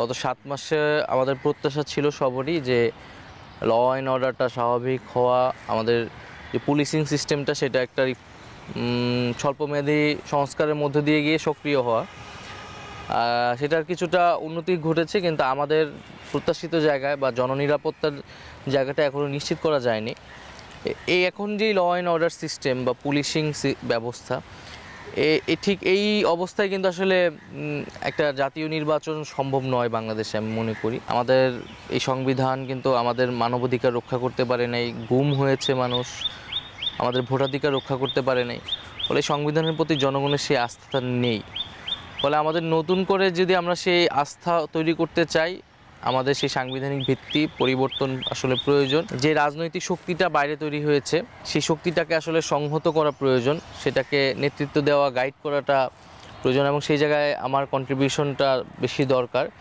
গত সাত মাসে আমাদের প্রত্যাশা ছিল সবারই যে ল অ্যান্ড অর্ডারটা স্বাভাবিক হওয়া, আমাদের যে পুলিশিং সিস্টেমটা সেটা একটা স্বল্পমেয়াদী সংস্কারের মধ্যে দিয়ে গিয়ে সক্রিয় হওয়া। সেটার কিছুটা উন্নতি ঘটেছে কিন্তু আমাদের প্রত্যাশিত জায়গায় বা জননিরাপত্তার জায়গাটা এখনও নিশ্চিত করা যায়নি। এই এখন যে ল অ্যান্ড অর্ডার সিস্টেম বা পুলিশিং ব্যবস্থা ঠিক এই অবস্থায় কিন্তু আসলে একটা জাতীয় নির্বাচন সম্ভব নয় বাংলাদেশে, আমি মনে করি। আমাদের এই সংবিধান কিন্তু আমাদের মানবাধিকার রক্ষা করতে পারে নাই, গুম হয়েছে মানুষ, আমাদের ভোটাধিকার রক্ষা করতে পারে নাই। ফলে সংবিধানের প্রতি জনগণের সেই আস্থা নেই। ফলে আমাদের নতুন করে যদি আমরা সেই আস্থা তৈরি করতে চাই আমাদের সেই সাংবিধানিক ভিত্তি পরিবর্তন আসলে প্রয়োজন। যে রাজনৈতিক শক্তিটা বাইরে তৈরি হয়েছে, সেই শক্তিটাকে আসলে সংহত করা প্রয়োজন, সেটাকে নেতৃত্ব দেওয়া গাইড করাটা প্রয়োজন এবং সেই জায়গায় আমার কন্ট্রিবিউশনটা বেশি দরকার।